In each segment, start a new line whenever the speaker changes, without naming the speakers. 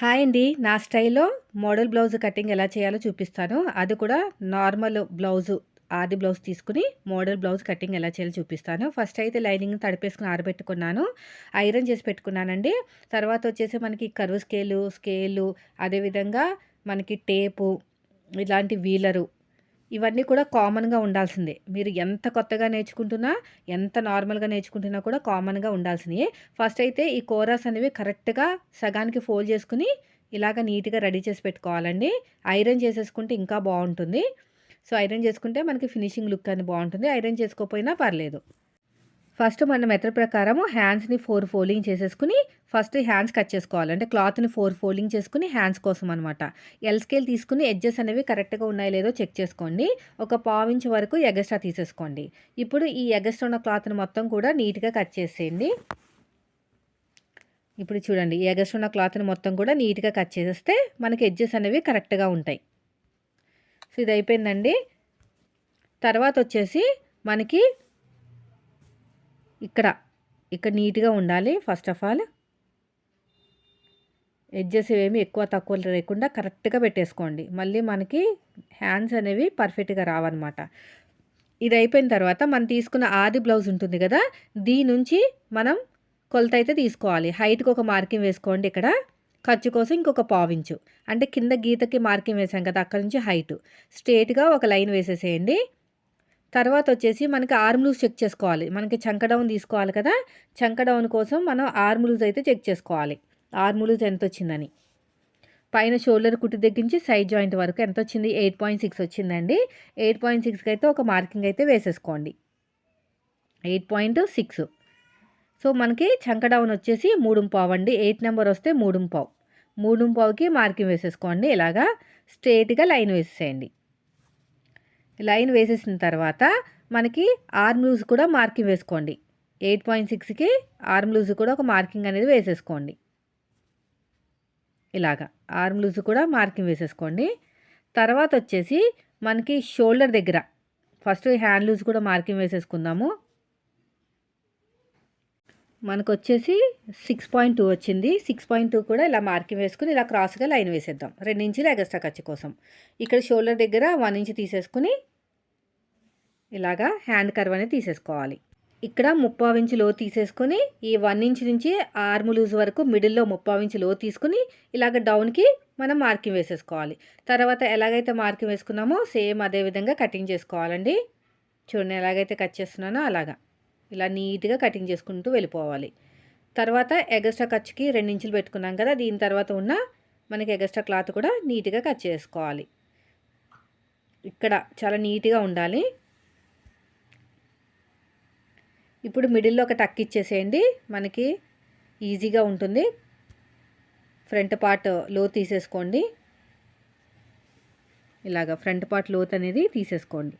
Hi అండి. నా స్టైల్లో మోడల్ బ్లౌజ్ కటింగ్ ఎలా చేయాలో చూపిస్తాను. అది కూడా నార్మల్ బ్లౌజు ఆది బ్లౌజ్ తీసుకుని మోడల్ బ్లౌజ్ కటింగ్ ఎలా చేయాలో చూపిస్తాను. ఫస్ట్ అయితే లైనింగ్ తడిపేసుకుని ఆరబెట్టుకున్నాను. ఐరన్ చేసి పెట్టుకున్నానండి. తర్వాత వచ్చేసి మనకి కరువు స్కేలు స్కేలు అదేవిధంగా మనకి టేపు ఇలాంటి వీలరు ఇవన్నీ కూడా కామన్గా ఉండాల్సిందే. మీరు ఎంత కొత్తగా నేర్చుకుంటున్నా ఎంత నార్మల్గా నేర్చుకుంటున్నా కూడా కామన్గా ఉండాల్సినవి ఫస్ట్ అయితే ఈ కోరాస్ అనేవి కరెక్ట్గా సగానికి ఫోల్డ్ చేసుకుని ఇలాగ నీట్గా రెడీ చేసి పెట్టుకోవాలండి. ఐరన్ చేసేసుకుంటే ఇంకా బాగుంటుంది. సో ఐరన్ చేసుకుంటే మనకి ఫినిషింగ్ లుక్ అని బాగుంటుంది. ఐరన్ చేసుకోకపోయినా పర్లేదు. ఫస్ట్ మన మెథడ్ ప్రకారం హ్యాండ్స్ని ఫోర్ ఫోల్డింగ్ చేసేసుకుని ఫస్ట్ హ్యాండ్స్ కట్ చేసుకోవాలి. అంటే క్లాత్ని ఫోర్ ఫోల్డింగ్ చేసుకుని హ్యాండ్స్ కోసం అనమాట ఎల్ స్కేల్ తీసుకుని ఎడ్జెస్ అనేవి కరెక్ట్గా ఉన్నాయో లేదో చెక్ చేసుకోండి. ఒక పావు ఇంచ్ వరకు ఎగస్ట్రా తీసేసుకోండి. ఇప్పుడు ఈ ఎగస్ట్రా ఉన్న క్లాత్ని మొత్తం కూడా నీట్గా కట్ చేసేయండి. ఇప్పుడు చూడండి ఈ ఎగస్ట్రా ఉన్న క్లాత్ని మొత్తం కూడా నీట్గా కట్ చేసేస్తే మనకి ఎడ్జెస్ అనేవి కరెక్ట్గా ఉంటాయి. సో ఇది అయిపోయిందండి. తర్వాత వచ్చేసి మనకి ఇక్కడ ఇక్కడ నీట్గా ఉండాలి ఫస్ట్ ఆఫ్ ఆల్ ఎడ్జెస్ ఏమి ఎక్కువ తక్కువ లేకుండా కరెక్ట్గా పెట్టేసుకోండి. మళ్ళీ మనకి హ్యాండ్స్ అనేవి పర్ఫెక్ట్గా రావన్నమాట. ఇది అయిపోయిన తర్వాత మనం తీసుకున్న ఆది బ్లౌజ్ ఉంటుంది కదా దీని నుంచి మనం కొలత అయితే తీసుకోవాలి. హైట్కి ఒక మార్కింగ్ వేసుకోండి ఇక్కడ. ఖర్చు కోసం ఇంకొక పావించు అంటే కింద గీతకి మార్కింగ్ వేసాం కదా అక్కడ నుంచి హైట్ స్ట్రేట్గా ఒక లైన్ వేసేసేయండి. తర్వాత వచ్చేసి మనకి ఆర్మ్ లూజ్ చెక్ చేసుకోవాలి. మనకి చంక డౌన్ తీసుకోవాలి కదా? చంక డౌన్ కోసం మనం ఆర్మ్ లూజ్ అయితే చెక్ చేసుకోవాలి. ఆర్మ్ లూజ్ ఎంత వచ్చిందని పైన షోల్డర్ కుట్టి దగ్గర నుంచి సైడ్ జాయింట్ వరకు ఎంత వచ్చింది ఎయిట్ పాయింట్ సిక్స్ వచ్చిందండి. ఎయిట్ పాయింట్ సిక్స్కి అయితే ఒక మార్కింగ్ అయితే వేసేసుకోండి. ఎయిట్ పాయింట్ సిక్స్ సో మనకి చంక డౌన్ వచ్చేసి మూడు పావు అండి. ఎయిట్ నెంబర్ వస్తే మూడు పావు. మూడు పావుకి మార్కింగ్ వేసేసుకోండి. ఇలాగా స్ట్రేట్గా లైన్ వేసేసేయండి. లైన్ వేసేసిన తర్వాత మనకి ఆర్మ్ లూజ్ కూడా మార్కింగ్ వేసుకోండి. ఎయిట్ పాయింట్ సిక్స్కి ఆర్మ్ లూజ్ కూడా ఒక మార్కింగ్ అనేది వేసేసుకోండి. ఇలాగా ఆర్మ్ లూజ్ కూడా మార్కింగ్ వేసేసుకోండి. తర్వాత వచ్చేసి మనకి షోల్డర్ దగ్గర ఫస్ట్ హ్యాండ్ లూజ్ కూడా మార్కింగ్ వేసేసుకుందాము. మనకు వచ్చేసి సిక్స్ పాయింట్ టూ వచ్చింది. సిక్స్ పాయింట్ టూ కూడా ఇలా మార్కింగ్ వేసుకుని ఇలా క్రాస్గా లైన్ వేసేద్దాం. రెండు ఇంచులు ఎగస్ట్రా ఖర్చు కోసం. ఇక్కడ షోల్డర్ దగ్గర వన్ ఇంచ్ తీసేసుకుని ఇలాగా హ్యాండ్ కర్వ్ అనేది తీసేసుకోవాలి. ఇక్కడ ముప్పావు ఇంచు లో తీసేసుకొని ఈ వన్ ఇంచ్ నుంచి ఆర్మ్ లూజ్ వరకు మిడిల్లో ముప్పావు ఇంచు లో తీసుకుని ఇలాగ డౌన్కి మనం మార్కింగ్ వేసేసుకోవాలి. తర్వాత ఎలాగైతే మార్కింగ్ వేసుకున్నామో సేమ్ అదే విధంగా కటింగ్ చేసుకోవాలండి. చూడండి ఎలాగైతే కట్ చేస్తున్నానో అలాగా. ఇలా నీట్గా కటింగ్ చేసుకుంటూ వెళ్ళిపోవాలి. తర్వాత ఎగస్ట్రా ఖర్చుకి రెండించులు పెట్టుకున్నాం కదా దీని తర్వాత ఉన్న మనకి ఎగస్ట్రా క్లాత్ కూడా నీట్గా కట్ చేసుకోవాలి. ఇక్కడ చాలా నీట్గా ఉండాలి. ఇప్పుడు మిడిల్లో ఒక టక్ ఇచ్చేసేయండి. మనకి ఈజీగా ఉంటుంది. ఫ్రంట్ పార్ట్లో తీసేసుకోండి. ఇలాగ ఫ్రంట్ పార్ట్ లోత్ అనేది తీసేసుకోండి.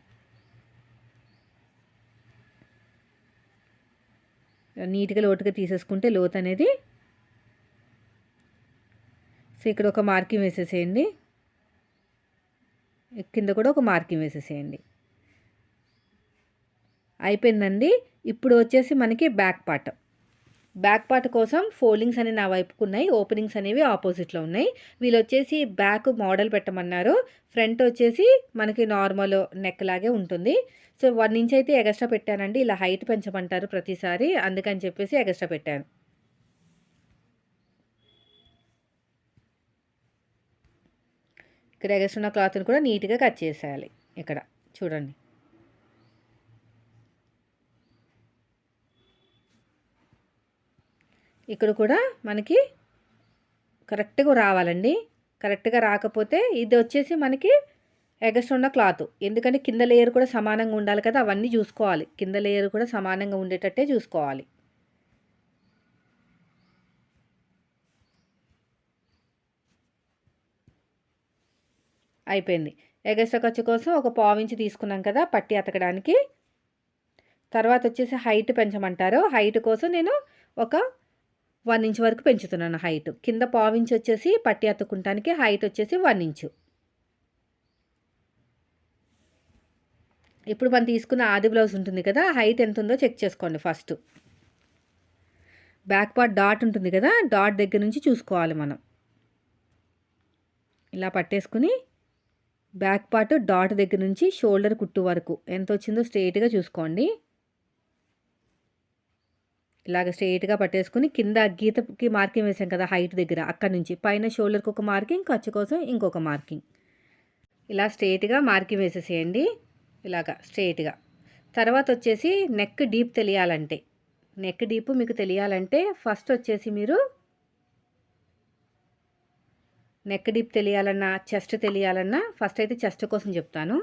నీట్గా లోటుగా తీసేసుకుంటే లోత్ అనేది సో ఇక్కడ ఒక మార్కింగ్ వేసేసేయండి. కింద కూడా ఒక మార్కింగ్ వేసేసేయండి. అయిపోయిందండి. ఇప్పుడు వచ్చేసి మనకి బ్యాక్ పార్ట్. బ్యాక్ పార్ట్ కోసం ఫోల్డింగ్స్ అనేవి నా వైపుకు ఉన్నాయి. ఓపెనింగ్స్ అనేవి ఆపోజిట్లో ఉన్నాయి. వీళ్ళు వచ్చేసి బ్యాక్ మోడల్ పెట్టమన్నారు. ఫ్రంట్ వచ్చేసి మనకి నార్మల్ నెక్ లాగే ఉంటుంది. సో వన్ ఇంచ్ అయితే ఎగస్ట్రా పెట్టానండి. ఇలా హైట్ పెంచమంటారు ప్రతిసారి. అందుకని చెప్పేసి ఎగస్ట్రా పెట్టాను. ఇక్కడ ఎగస్ట్రా ఉన్న క్లాత్ని కూడా నీట్గా కట్ చేసేయాలి. ఇక్కడ చూడండి. ఇక్కడ కూడా మనకి కరెక్ట్గా రావాలండి. కరెక్ట్గా రాకపోతే ఇది వచ్చేసి మనకి ఎగస్ట్ ఉన్న క్లాత్. ఎందుకంటే కింద లేయర్ కూడా సమానంగా ఉండాలి కదా అవన్నీ చూసుకోవాలి. కింద లేయర్ కూడా సమానంగా ఉండేటట్టే చూసుకోవాలి. అయిపోయింది. ఎగస్ట్రా ఖర్చు కోసం ఒక పావించి తీసుకున్నాం కదా పట్టి అతకడానికి. తర్వాత వచ్చేసి హైట్ పెంచమంటారు. హైట్ కోసం నేను ఒక వన్ ఇంచ్ వరకు పెంచుతున్నాను హైట్. కింద పావించి వచ్చేసి పట్టి అతుకుంటానికి హైట్ వచ్చేసి వన్ ఇంచు. ఇప్పుడు మనం తీసుకున్న ఆది బ్లౌజ్ ఉంటుంది కదా హైట్ ఎంత ఉందో చెక్ చేసుకోండి ఫస్ట్ బ్యాక్ పార్ట్ డాట్ ఉంటుంది కదా డాట్ దగ్గర నుంచి చూసుకోవాలి మనం. ఇలా పట్టేసుకుని బ్యాక్ పార్ట్ డాట్ దగ్గర నుంచి షోల్డర్ కుట్టు వరకు ఎంత వచ్చిందో స్ట్రైట్గా చూసుకోండి. ఇలాగ స్ట్రైట్గా పట్టేసుకుని కింద గీతకి మార్కింగ్ వేసాం కదా హైట్ దగ్గర అక్కడ నుంచి. పైన షోల్డర్కి ఒక మార్కింగ్ ఖర్చు కోసం ఇంకొక మార్కింగ్ ఇలా స్ట్రైట్గా మార్కింగ్ వేసేసేయండి. ఇలాగా స్ట్రైట్గా తర్వాత వచ్చేసి నెక్ డీప్ తెలియాలంటే. నెక్ డీప్ మీకు తెలియాలంటే ఫస్ట్ వచ్చేసి మీరు నెక్ డీప్ తెలియాలన్నా చెస్ట్ తెలియాలన్నా ఫస్ట్ అయితే చెస్ట్ కోసం చెప్తాను.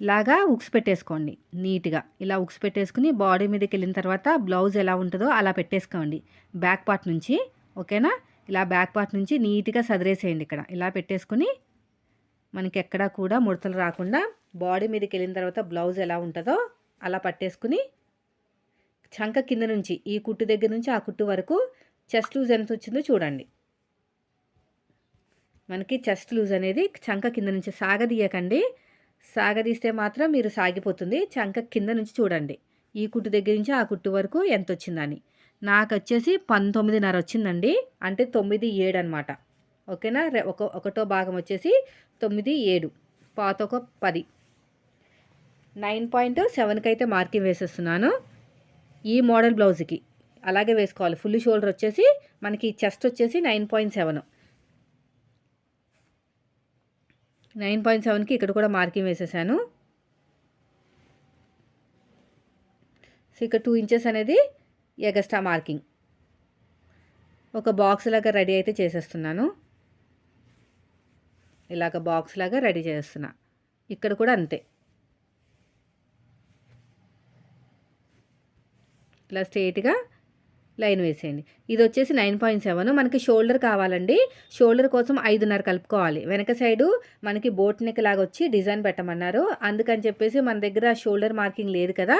లాగా ఉక్స్ పెట్టేసుకోండి నీట్గా. ఇలా ఉక్స్ పెట్టేసుకుని బాడీ మీదకి వెళ్ళిన తర్వాత బ్లౌజ్ ఎలా ఉంటుందో అలా పెట్టేసుకోండి. బ్యాక్ పార్ట్ నుంచి ఓకేనా? ఇలా బ్యాక్ పార్ట్ నుంచి నీట్గా సదిరేసేయండి ఇక్కడ. ఇలా పెట్టేసుకుని మనకి ఎక్కడా కూడా ముడతలు రాకుండా బాడీ మీదకి వెళ్ళిన తర్వాత బ్లౌజ్ ఎలా ఉంటుందో అలా పట్టేసుకుని చంక కింద నుంచి ఈ కుట్టు దగ్గర నుంచి ఆ కుట్టు వరకు చెస్ట్ లూజ్ ఎంత వచ్చిందో చూడండి. మనకి చెస్ట్ లూజ్ అనేది చంక కింద నుంచి సాగదీయకండి. సాగదీస్తే మాత్రం మీరు సాగిపోతుంది. చంక కింద నుంచి చూడండి. ఈ కుట్టు దగ్గర నుంచి ఆ కుట్టు వరకు ఎంత వచ్చిందని. నాకు వచ్చేసి పంతొమ్మిదిన్నర వచ్చిందండి. అంటే తొమ్మిది ఏడు అనమాట ఓకేనా? ఒక ఒకటో భాగం వచ్చేసి తొమ్మిది ఏడు. పాత ఒక పది. నైన్ పాయింట్ సెవెన్కి అయితే మార్కింగ్ వేసేస్తున్నాను. ఈ మోడల్ బ్లౌజ్కి. అలాగే వేసుకోవాలి. ఫుల్ షోల్డర్ వచ్చేసి మనకి చెస్ట్ వచ్చేసి nine point seven. Nine point సెవెన్కి ఇక్కడ కూడా మార్కింగ్ వేసేసాను. సో ఇక్కడ టూ ఇంచెస్ అనేది ఎగస్ట్రా మార్కింగ్. ఒక బాక్స్ లాగా రెడీ అయితే చేసేస్తున్నాను. ఇలాగ బాక్స్ లాగా రెడీ చేస్తున్నా. ఇక్కడ కూడా అంతే. ఇలా స్ట్రైట్గా లైన్ వేసేయండి. ఇది వచ్చేసి నైన్ పాయింట్ సెవెన్. మనకి షోల్డర్ కావాలండి. షోల్డర్ కోసం ఐదున్నర కలుపుకోవాలి. వెనక సైడు మనకి బోట్ నెక్ లాగా వచ్చి డిజైన్ పెట్టమన్నారు. అందుకని చెప్పేసి మన దగ్గర షోల్డర్ మార్కింగ్ లేదు కదా.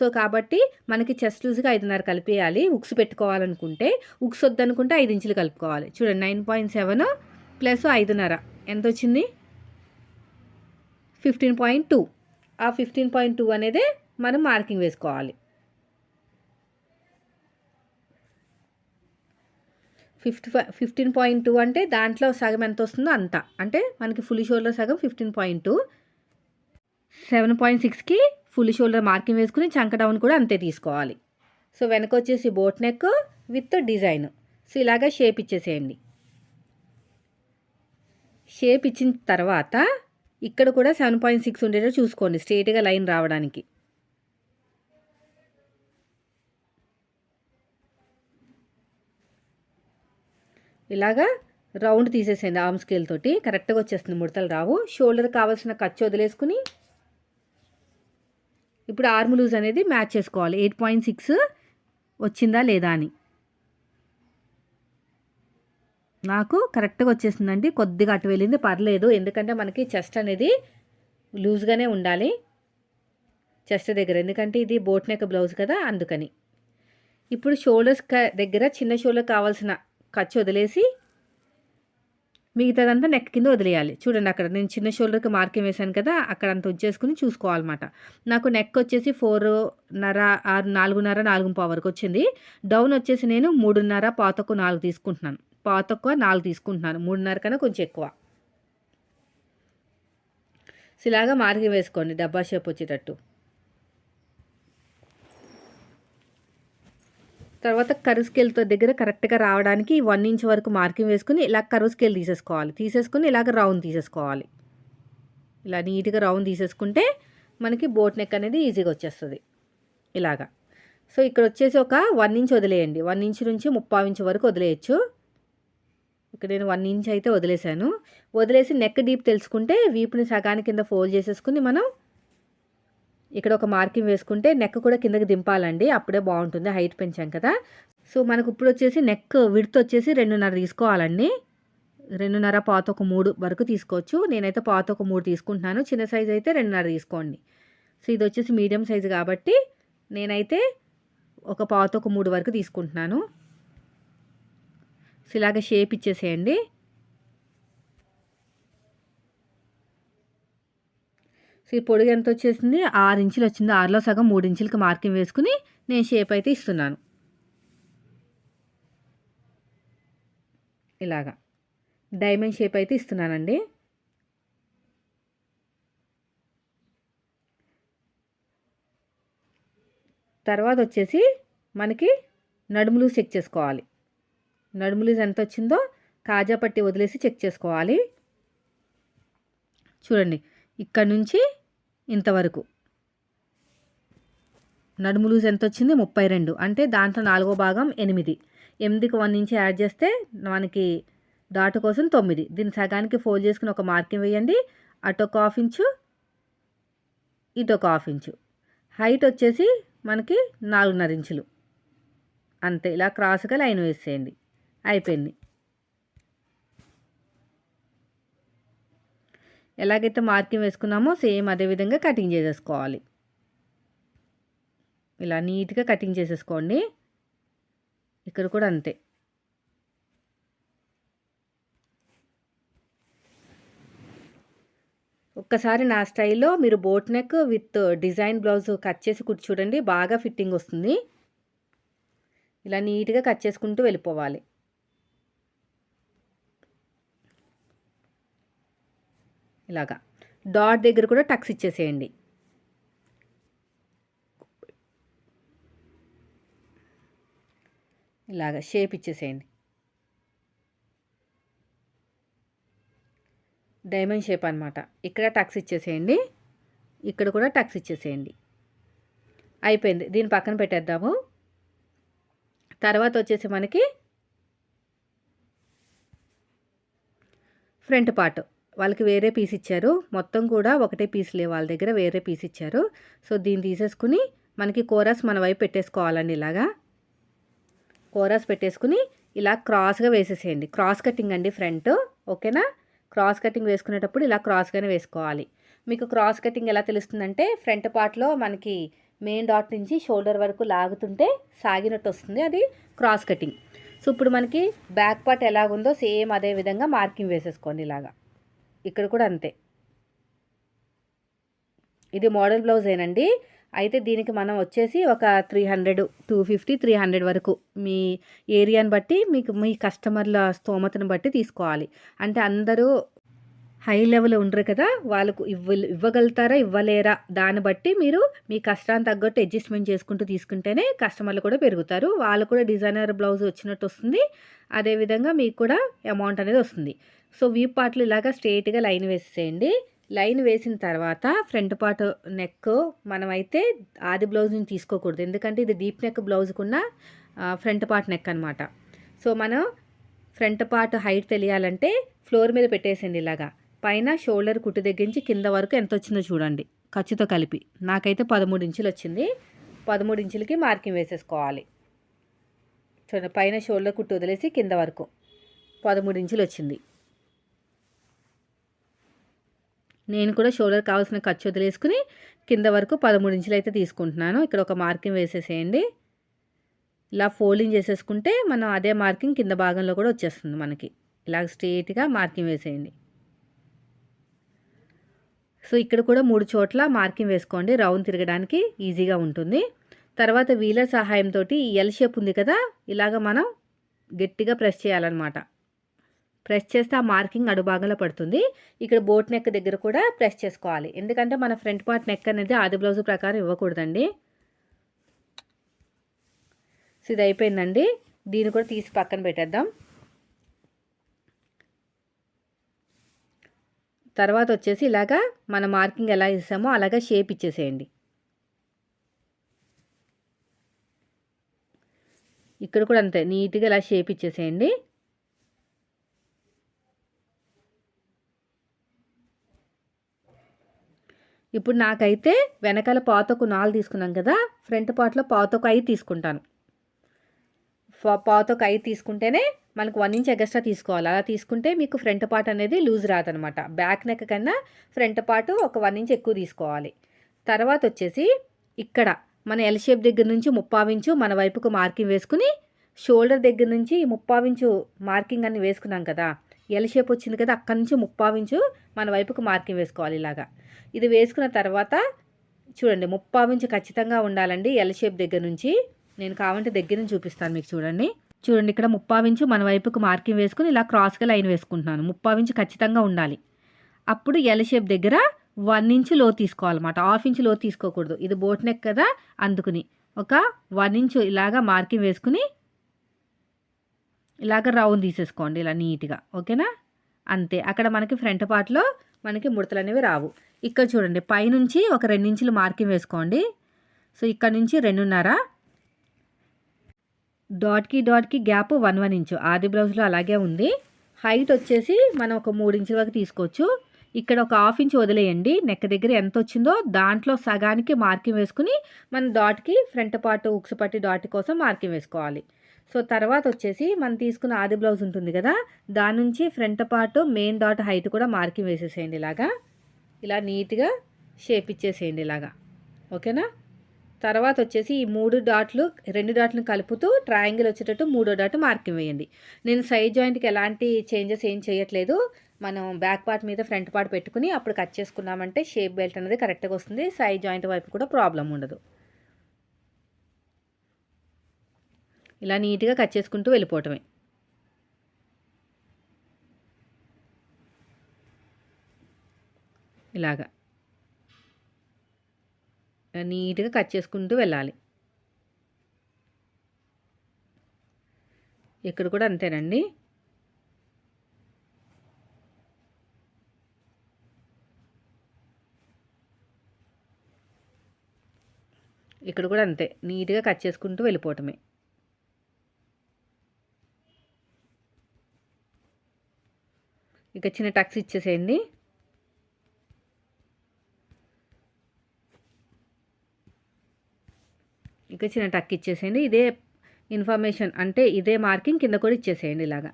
సో కాబట్టి మనకి చెస్ట్ లూజ్గా ఐదున్నర కలిపేయాలి. ఉక్స్ పెట్టుకోవాలనుకుంటే ఉక్స్ వద్దనుకుంటే ఐదు ఇంచులు కలుపుకోవాలి. చూడండి నైన్ పాయింట్ సెవెన్ ప్లస్ ఐదున్నర. ఎంత వచ్చింది? Fifteen point two. ఆ ఫిఫ్టీన్ పాయింట్ టూ అనేది మనం మార్కింగ్ వేసుకోవాలి. Fifty five fifteen point two అంటే దాంట్లో సగం ఎంత వస్తుందో అంత. అంటే మనకి ఫుల్ షోల్డర్ సగం fifteen point two. Seven point సిక్స్కి ఫుల్ షోల్డర్ మార్కింగ్ వేసుకుని చంక డౌన్ కూడా అంతే తీసుకోవాలి. సో వెనక వచ్చేసి boat neck with design. So ఇలాగా షేప్ ఇచ్చేసేయండి. షేప్ ఇచ్చిన తర్వాత ఇక్కడ కూడా సెవెన్ పాయింట్ సిక్స్ ఉండేటట్టు చూసుకోండి. స్ట్రేట్గా లైన్ రావడానికి. ఇలాగా రౌండ్ తీసేసేయండి ఆర్మ్ స్కేల్ తోటి. కరెక్ట్గా వచ్చేస్తుంది ముడతలు రావు. షోల్డర్ కావాల్సిన ఖర్చు వదిలేసుకుని ఇప్పుడు ఆర్మ్ లూజ్ అనేది మ్యాచ్ చేసుకోవాలి. ఎయిట్ పాయింట్ సిక్స్ వచ్చిందా లేదా అని. నాకు కరెక్ట్గా వచ్చేసిందండి. కొద్దిగా అటు వెళ్ళింది పర్లేదు. ఎందుకంటే మనకి చెస్ట్ అనేది లూజ్గానే ఉండాలి. చెస్ట్ దగ్గర. ఎందుకంటే ఇది బోట్ నెక్ బ్లౌజ్ కదా అందుకని. ఇప్పుడు షోల్డర్స్ దగ్గర చిన్న షోల్డర్ కావాల్సిన ఖర్చు వదిలేసి మిగతాదంతా నెక్ కింద వదిలేయాలి. చూడండి అక్కడ నేను చిన్న షోల్డర్కి మార్కింగ్ వేశాను కదా అక్కడ అంత వచ్చేసుకుని చూసుకోవాలన్నమాట. నాకు నెక్ వచ్చేసి ఫోర్ నర ఆరు నాలుగున్నర నాలుగు పావు వరకు వచ్చింది. డౌన్ వచ్చేసి నేను మూడున్నర పాతకు నాలుగు తీసుకుంటున్నాను. పాతక్కువ నాలుగు తీసుకుంటున్నాను. మూడున్నర కన్నా కొంచెం ఎక్కువ. ఇలాగా మార్కింగ్ వేసుకోండి. డబ్బా షేప్ వచ్చేటట్టు. తర్వాత కరువు స్కేల్తో దగ్గర కరెక్ట్గా రావడానికి వన్ ఇంచ్ వరకు మార్కింగ్ వేసుకుని ఇలా కరువు స్కేల్ తీసేసుకోవాలి. తీసేసుకుని ఇలాగ రౌండ్ తీసేసుకోవాలి. ఇలా నీట్గా రౌండ్ తీసేసుకుంటే మనకి బోట్ నెక్ అనేది ఈజీగా వచ్చేస్తుంది. ఇలాగా. సో ఇక్కడ వచ్చేసి ఒక వన్ ఇంచ్ వదిలేయండి. వన్ ఇంచ్ నుంచి ముప్పై ఇంచ్ వరకు వదిలేయచ్చు. ఇక్కడ నేను వన్ ఇంచ్ అయితే వదిలేశాను. వదిలేసి నెక్ డీప్ తెలుసుకుంటే వీపుని సగాని కింద ఫోల్డ్ చేసేసుకుని మనం ఇక్కడ ఒక మార్కింగ్ వేసుకుంటే నెక్ కూడా కిందకి దింపాలండి. అప్పుడే బాగుంటుంది. హైట్ పెంచాం కదా. సో మనకు ఇప్పుడు వచ్చేసి నెక్ విడత వచ్చేసి రెండున్నర తీసుకోవాలండి. రెండున్నర పాత ఒక మూడు వరకు తీసుకోవచ్చు. నేనైతే పాత ఒక మూడు తీసుకుంటున్నాను. చిన్న సైజు అయితే రెండున్నర తీసుకోండి. సో ఇది వచ్చేసి మీడియం సైజు కాబట్టి నేనైతే ఒక పాత ఒక మూడు వరకు తీసుకుంటున్నాను. సో ఇలాగ షేప్ ఇచ్చేసేయండి సో ఈ పొడుగు ఎంత వచ్చేసింది? ఆరు ఇంచులు వచ్చింది. ఆరులో సగం మూడు ఇంచులకి మార్కింగ్ వేసుకుని నేను షేప్ అయితే ఇస్తున్నాను. ఇలాగా. డైమండ్ షేప్ అయితే ఇస్తున్నానండి. తర్వాత వచ్చేసి మనకి నడుములు చెక్ చేసుకోవాలి. నడుములు ఎంత వచ్చిందో కాజా పట్టి వదిలేసి చెక్ చేసుకోవాలి. చూడండి. ఇక్కడ నుంచి ఇంతవరకు. నడుము లూజ్ ఎంత వచ్చింది ముప్పై రెండు. అంటే దాంట్లో నాలుగో భాగం ఎనిమిది. ఎనిమిదికి వన్ ఇంచ్ యాడ్ చేస్తే మనకి డాటు కోసం తొమ్మిది. దీన్ని సగానికి ఫోల్డ్ చేసుకుని ఒక మార్కింగ్ వేయండి. అటు ఒక హాఫ్ ఇంచు ఇటు ఒక హాఫ్ ఇంచు. హైట్ వచ్చేసి మనకి నాలుగున్నర ఇంచులు. అంతే. ఇలా క్రాస్గా లైన్ వేసేయండి. అయిపోయింది. ఎలాగైతే మార్కింగ్ వేసుకున్నామో సేమ్ అదే విధంగా కటింగ్ చేసేసుకోవాలి. ఇలా నీట్గా కటింగ్ చేసేసుకోండి. ఇక్కడ కూడా అంతే. ఒక్కసారి నా స్టైల్లో మీరు boat neck with design blouse cut చేసి కూర్చోడండి బాగా ఫిట్టింగ్ వస్తుంది. ఇలా నీట్గా కట్ చేసుకుంటూ వెళ్ళిపోవాలి. ఇలాగా. డాట్ దగ్గర కూడా టక్స్ ఇచ్చేసేయండి. ఇలాగ షేప్ ఇచ్చేసేయండి. డైమండ్ షేప్ అనమాట ఇక్కడ టక్స్ ఇచ్చేసేయండి. ఇక్కడ కూడా టక్స్ ఇచ్చేసేయండి. అయిపోయింది. దీని పక్కన పెట్టేద్దాము. తర్వాత వచ్చేసి మనకి ఫ్రంట్ పార్ట్. వాళ్ళకి వేరే పీస్ ఇచ్చారు. మొత్తం కూడా ఒకటే పీస్ లేవు వాళ్ళ దగ్గర వేరే పీస్ ఇచ్చారు. సో దీన్ని తీసేసుకుని మనకి కోరస్ మన వైపు పెట్టేసుకోవాలండి ఇలాగా. కోరస్ పెట్టేసుకుని ఇలా క్రాస్గా వేసేసేయండి. క్రాస్ కటింగ్ అండి ఫ్రంట్ ఓకేనా? క్రాస్ కటింగ్ వేసుకునేటప్పుడు ఇలా క్రాస్గానే వేసుకోవాలి. మీకు క్రాస్ కటింగ్ ఎలా తెలుస్తుందంటే ఫ్రంట్ పార్ట్లో మనకి మెయిన్ డాట్ నుంచి షోల్డర్ వరకు లాగుతుంటే సాగినట్టు వస్తుంది. అది క్రాస్ కటింగ్. సో ఇప్పుడు మనకి బ్యాక్ పార్ట్ ఎలాగుందో సేమ్ అదే విధంగా మార్కింగ్ వేసేసుకోండి ఇలాగా. ఇక్కడ కూడా అంతే. ఇది మోడల్ బ్లౌజ్ ఏనండి అయితే దీనికి మనం వచ్చేసి ఒక three hundred two fifty three hundred వరకు మీ ఏరియాని బట్టి మీకు మీ కస్టమర్ల స్తోమతను బట్టి తీసుకోవాలి. అంటే అందరూ హై లెవెల్ ఉండరు కదా వాళ్ళకు ఇవ్వ ఇవ్వగలుగుతారా ఇవ్వలేరా దాన్ని బట్టి మీరు మీ కష్టాన్ని తగ్గట్టు అడ్జస్ట్మెంట్ చేసుకుంటూ తీసుకుంటేనే కస్టమర్లు కూడా పెరుగుతారు. వాళ్ళు కూడా డిజైనర్ బ్లౌజ్ వచ్చినట్టు వస్తుంది. అదేవిధంగా మీకు కూడా అమౌంట్ అనేది వస్తుంది. సో వీ పార్ట్లు ఇలాగా స్ట్రైట్గా లైన్ వేసేయండి. లైన్ వేసిన తర్వాత ఫ్రంట్ పార్ట్ నెక్ మనమైతే ఆది బ్లౌజ్ని తీసుకోకూడదు. ఎందుకంటే ఇది డీప్ నెక్ బ్లౌజ్కున్న ఫ్రంట్ పార్ట్ నెక్ అనమాట సో మనం ఫ్రంట్ పార్ట్ హైట్ తెలియాలంటే ఫ్లోర్ మీద పెట్టేసేయండి ఇలాగా. పైన షోల్డర్ కుట్టు దగ్గర నుంచి కింద వరకు ఎంత వచ్చిందో చూడండి. ఖర్చుతో కలిపి. నాకైతే పదమూడు ఇంచులు వచ్చింది. పదమూడు ఇంచులకి మార్కింగ్ వేసేసుకోవాలి. చూడండి పైన షోల్డర్ కుట్టు వదిలేసి కింద వరకు పదమూడు ఇంచులు వచ్చింది. నేను కూడా షోల్డర్ కావాల్సిన ఖర్చు వదిలేసుకుని కింద వరకు పదమూడు ఇంచులు అయితే తీసుకుంటున్నాను. ఇక్కడ ఒక మార్కింగ్ వేసేసేయండి. ఇలా ఫోల్డింగ్ చేసేసుకుంటే మనం అదే మార్కింగ్ కింద భాగంలో కూడా వచ్చేస్తుంది మనకి. ఇలా స్ట్రేట్గా మార్కింగ్ వేసేయండి. సో ఇక్కడ కూడా మూడు చోట్ల మార్కింగ్ వేసుకోండి. రౌండ్ తిరగడానికి ఈజీగా ఉంటుంది. తర్వాత వీలర్ సహాయంతో ఎల్ షేప్ ఉంది కదా ఇలాగ మనం గట్టిగా ప్రెస్ చేయాలన్నమాట. ప్రెస్ చేస్తే ఆ మార్కింగ్ అడుభాగంలో పడుతుంది. ఇక్కడ బోట్ నెక్ దగ్గర కూడా ప్రెస్ చేసుకోవాలి. ఎందుకంటే మన ఫ్రంట్ పార్ట్ నెక్ అనేది ఆది బ్లౌజ్ ప్రకారం ఇవ్వకూడదండి. సో ఇది అయిపోయిందండి. దీన్ని కూడా తీసి పక్కన పెట్టేద్దాం. తర్వాత వచ్చేసి ఇలాగా మన మార్కింగ్ ఎలా ఇస్తామో అలాగా షేప్ ఇచ్చేసేయండి. ఇక్కడ కూడా అంతే నీట్గా ఇలా షేప్ ఇచ్చేసేయండి. ఇప్పుడు నాకైతే వెనకాల పాతకు నాలుగు తీసుకున్నాం కదా ఫ్రంట్ పార్ట్లో పాతకు ఐదు తీసుకుంటాను. పాతకు ఐదు తీసుకుంటేనే మనకు వన్ ఇంచ్ ఎగస్ట్రా తీసుకోవాలి. అలా తీసుకుంటే మీకు ఫ్రంట్ పార్ట్ అనేది లూజ్ రాదనమాట. బ్యాక్ నెక్ కన్నా ఫ్రంట్ పార్ట్ ఒక వన్ ఇంచ్ ఎక్కువ తీసుకోవాలి. తర్వాత వచ్చేసి ఇక్కడ మన ఎల్ షేప్ దగ్గర నుంచి ముప్పావించు మన వైపుకు మార్కింగ్ వేసుకుని షోల్డర్ దగ్గర నుంచి ముప్పావించు మార్కింగ్ అని వేసుకున్నాం కదా ఎల్ షేప్ వచ్చింది కదా అక్కడి నుంచి ముప్పావించు మన వైపుకు మార్కింగ్ వేసుకోవాలి ఇలాగా. ఇది వేసుకున్న తర్వాత చూడండి ముప్పావించు ఖచ్చితంగా ఉండాలండి ఎల్ షేప్ దగ్గర నుంచి. నేను కావాలంటే దగ్గర నుంచి చూపిస్తాను మీకు చూడండి. చూడండి ఇక్కడ ముప్పావించు మన వైపుకు మార్కింగ్ వేసుకుని ఇలా క్రాస్గా లైన్ వేసుకుంటున్నాను. ముప్పావించు ఖచ్చితంగా ఉండాలి. అప్పుడు ఎల్ షేప్ దగ్గర వన్ ఇంచ్లో తీసుకోవాలన్నమాట. హాఫ్ ఇంచ్లో తీసుకోకూడదు. ఇది బోట్ నెక్ కదా అందుకుని. ఒక వన్ ఇంచ్ ఇలాగా మార్కింగ్ వేసుకుని ఇలాగ రౌండ్ తీసేసుకోండి ఇలా నీట్గా ఓకేనా? అంతే. అక్కడ మనకి ఫ్రంట్ పార్ట్లో మనకి ముడతలు అనేవి రావు. ఇక్కడ చూడండి పైనుంచి ఒక రెండించులు మార్కింగ్ వేసుకోండి. సో ఇక్కడ నుంచి రెండున్నర. డాట్కి డాట్కి గ్యాప్ వన్ వన్ ఇంచు. ఆది బ్లౌజ్లో అలాగే ఉంది. హైట్ వచ్చేసి మనం ఒక మూడు ఇంచుల వరకు తీసుకోవచ్చు. ఇక్కడ ఒక హాఫ్ ఇంచ్ వదిలేయండి. నెక్ దగ్గర ఎంత వచ్చిందో దాంట్లో సగానికి మార్కింగ్ వేసుకుని మన డాట్కి ఫ్రంట్ పార్ట్ ఉక్స్ పట్టి డాట్ కోసం మార్కింగ్ వేసుకోవాలి. సో తర్వాత వచ్చేసి మనం తీసుకున్న ఆది బ్లౌజ్ ఉంటుంది కదా దాని నుంచి front part main dot height కూడా మార్కింగ్ వేసేసేయండి ఇలాగా. ఇలా నీట్గా షేప్ ఇచ్చేసేయండి ఇలాగా. ఓకేనా? తర్వాత వచ్చేసి ఈ మూడు డాట్లు రెండు డాట్లను కలుపుతూ ట్రయాంగిల్ వచ్చేటట్టు మూడో డాట్ మార్కింగ్ వేయండి. నేను సైడ్ జాయింట్కి ఎలాంటి చేంజెస్ ఏం చేయట్లేదు. మనం బ్యాక్ పార్ట్ మీద ఫ్రంట్ పార్ట్ పెట్టుకుని అప్పుడు కట్ చేసుకున్నామంటే షేప్ బెల్ట్ అనేది కరెక్ట్గా వస్తుంది. సైడ్ జాయింట్ వైపు కూడా ప్రాబ్లం ఉండదు. ఇలా నీట్గా కట్ చేసుకుంటూ వెళ్ళిపోవటమే. ఇలాగా. నీట్గా కట్ చేసుకుంటూ వెళ్ళాలి. ఇక్కడ కూడా అంతేనండి. ఇక్కడ కూడా అంతే. నీట్గా కట్ చేసుకుంటూ వెళ్ళిపోవటమే. ఇక చిన్న టక్స్ ఇచ్చేసేయండి. ఇక చిన్న టక్ ఇచ్చేసేయండి. ఇదే ఇన్ఫర్మేషన్ అంటే ఇదే మార్కింగ్ కింద కూడా ఇచ్చేసేయండి ఇలాగా.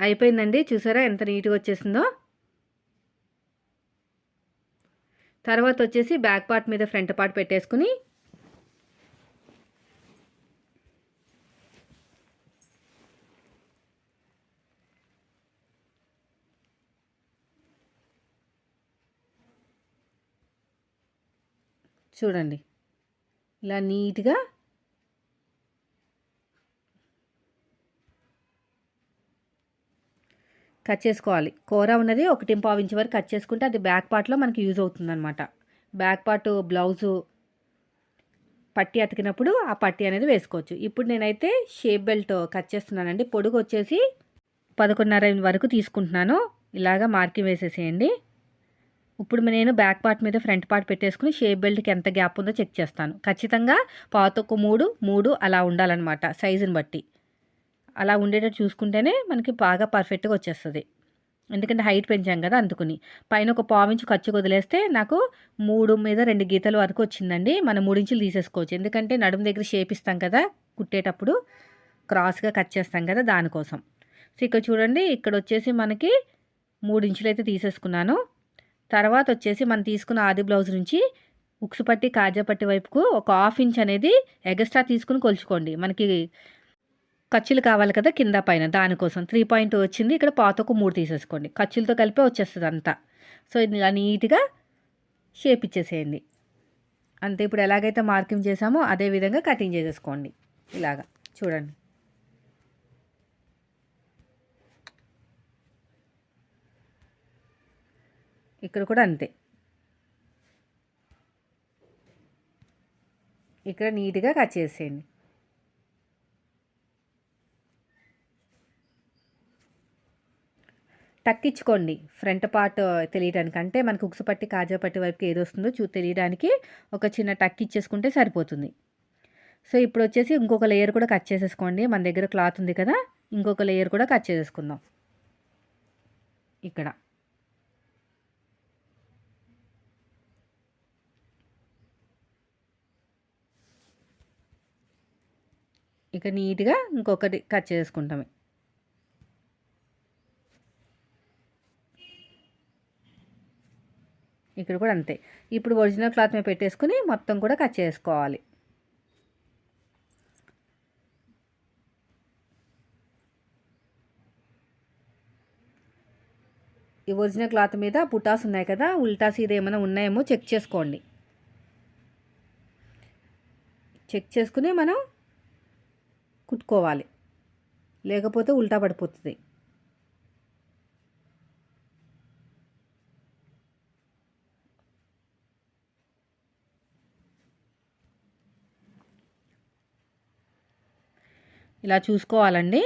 అయిపోయిందండి. చూసారా ఎంత నీట్గా వచ్చేసిందో? తర్వాత వచ్చేసి బ్యాక్ పార్ట్ మీద ఫ్రంట్ పార్ట్ పెట్టేసుకుని చూడండి. ఇలా నీట్గా కట్ చేసుకోవాలి. కూర ఉన్నది ఒకటి పావు ఇంచ్ వరకు కట్ చేసుకుంటే అది బ్యాక్ పార్ట్లో మనకి యూజ్ అవుతుందన్నమాట. బ్యాక్ పార్ట్ బ్లౌజు పట్టి అతికినప్పుడు ఆ పట్టి అనేది వేసుకోవచ్చు. ఇప్పుడు నేనైతే షేప్ బెల్ట్ కట్ చేస్తున్నానండి. పొడుగు వచ్చేసి పదకొండున్నర వరకు తీసుకుంటున్నాను. ఇలాగా మార్కింగ్ వేసేసేయండి. ఇప్పుడు నేను బ్యాక్ పార్ట్ మీద ఫ్రంట్ పార్ట్ పెట్టేసుకుని షేప్ బెల్ట్కి ఎంత గ్యాప్ ఉందో చెక్ చేస్తాను. ఖచ్చితంగా పాతొక మూడు మూడు అలా ఉండాలన్నమాట సైజుని బట్టి. అలా ఉండేటట్టు చూసుకుంటేనే మనకి బాగా పర్ఫెక్ట్గా వచ్చేస్తుంది. ఎందుకంటే హైట్ పెంచాం కదా అందుకుని. పైన ఒక పావించు ఖర్చు వదిలేస్తే నాకు మూడు మీద రెండు గీతల వరకు వచ్చిందండి. మనం మూడించులు తీసేసుకోవచ్చు. ఎందుకంటే నడుము దగ్గర షేప్ ఇస్తాం కదా కుట్టేటప్పుడు. క్రాస్గా కట్ చేస్తాం కదా దానికోసం. సో ఇక్కడ చూడండి ఇక్కడ వచ్చేసి మనకి మూడించులు అయితే తీసేసుకున్నాను. తర్వాత వచ్చేసి మనం తీసుకున్న ఆది బ్లౌజ్ నుంచి ఉక్సు పట్టి కాజా పట్టి వైపుకు ఒక హాఫ్ ఇంచ్ అనేది ఎగస్ట్రా తీసుకుని కొలుచుకోండి. మనకి ఖర్చులు కావాలి కదా కింద పైన దానికోసం. త్రీ పాయింట్ వచ్చింది. ఇక్కడ పాతకు మూడు తీసేసుకోండి. ఖర్చులతో కలిపి వచ్చేస్తుంది అంతా. సో ఇలా నీట్గా షేప్ ఇచ్చేసేయండి. అంతే. ఇప్పుడు ఎలాగైతే మార్కింగ్ చేసామో అదే విధంగా కటింగ్ చేసేసుకోండి. ఇలాగా. చూడండి. ఇక్కడ కూడా అంతే. ఇక్కడ నీట్గా కట్ చేసేయండి. టక్కించుకోండి ఫ్రంట్ పార్ట్ తెలియడానికి అంటే మనకు ఉక్సు పట్టి కాజా పట్టి వైపుకి ఏది వస్తుందో చూ తెలియడానికి ఒక చిన్న టక్ ఇచ్చేసుకుంటే సరిపోతుంది. సో ఇప్పుడు వచ్చేసి ఇంకొక లేయర్ కూడా కట్ చేసేసుకోండి. మన దగ్గర క్లాత్ ఉంది కదా ఇంకొక లేయర్ కూడా కట్ చేసేసుకుందాం. ఇక్కడ. ఇక నీట్గా ఇంకొకటి కట్ చేసుకుంటాము. ఇక్కడ కూడా అంతే. ఇప్పుడు ఒరిజినల్ క్లాత్ మీద పెట్టేసుకుని మొత్తం కూడా కట్ చేసుకోవాలి. ఈ ఒరిజినల్ క్లాత్ మీద పుటాస్ ఉన్నాయి కదా ఉల్టాస్ ఇది ఏమైనా ఉన్నాయేమో చెక్ చేసుకోండి. చెక్ చేసుకుని మనం కుట్టుకోవాలి. లేకపోతే ఉల్టా పడిపోతుంది. ఇలా చూసుకోవాలండి.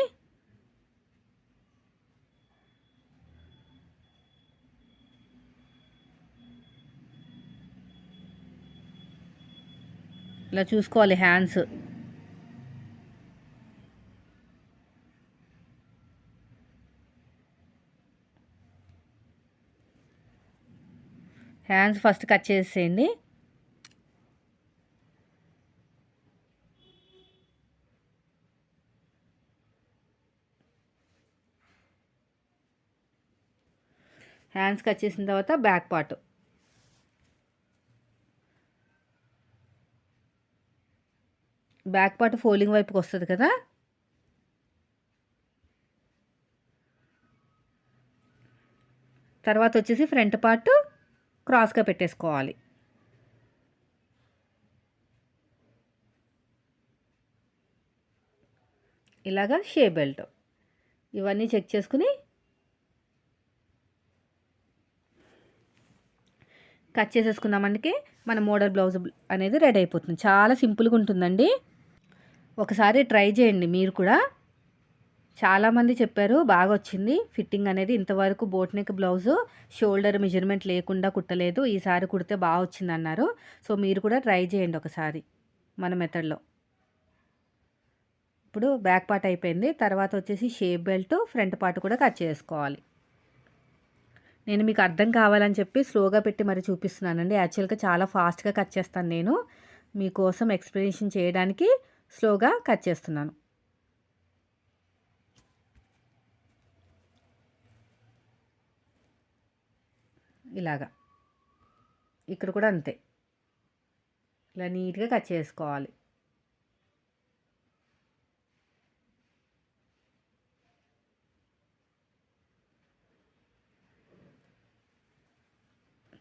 ఇలా చూసుకోవాలి హ్యాండ్స్. హ్యాండ్స్ ఫస్ట్ కట్ చేసేయండి. హ్యాండ్స్ కట్ చేసిన తర్వాత back part back part folding వైపుకి వస్తుంది కదా? తర్వాత వచ్చేసి ఫ్రంట్ పార్ట్ క్రాస్గా పెట్టేసుకోవాలి. ఇలాగా షే బెల్ట్. ఇవన్నీ చెక్ చేసుకుని కట్ చేసేసుకున్నామంటే మన మోడల్ బ్లౌజ్ అనేది రెడీ అయిపోతుంది. చాలా సింపుల్గా ఉంటుందండి. ఒకసారి ట్రై చేయండి మీరు కూడా. చాలామంది చెప్పారు బాగా వచ్చింది ఫిట్టింగ్ అనేది ఇంతవరకు boat neck blouse shoulder measurement లేకుండా కుట్టలేదు. ఈసారి కుడితే బాగా వచ్చింది అన్నారు సో మీరు కూడా ట్రై చేయండి ఒకసారి మన మెథడ్లో. ఇప్పుడు బ్యాక్ పార్ట్ అయిపోయింది. తర్వాత వచ్చేసి షేప్ బెల్ట్ ఫ్రంట్ పార్ట్ కూడా కట్ చేసుకోవాలి. నేను మీకు అర్థం కావాలని చెప్పి స్లోగా పెట్టి మరి చూపిస్తున్నానండి. యాక్చువల్గా చాలా ఫాస్ట్గా కట్ చేస్తాను నేను. మీకోసం ఎక్స్ప్లెనేషన్ చేయడానికి స్లోగా కట్ చేస్తున్నాను. ఇలాగా. ఇక్కడ కూడా అంతే. ఇలా నీట్గా కట్ చేసుకోవాలి.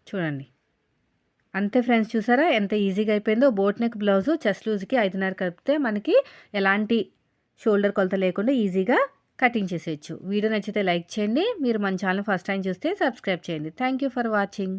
చూడండి. అంతే ఫ్రెండ్స్ చూసారా? ఎంత ఈజీగా అయిపోయిందో. బోట్ నెక్ బ్లౌజు చెస్ట్ లూజ్కి ఐదున్నర కలిపితే మనకి ఎలాంటి షోల్డర్ కొలత లేకుండా ఈజీగా కటింగ్ చేసేయచ్చు. వీడియో నచ్చితే లైక్ చేయండి. మీరు మన ఛానల్ ఫస్ట్ టైం చూస్తే సబ్స్క్రైబ్ చేయండి. Thank you for watching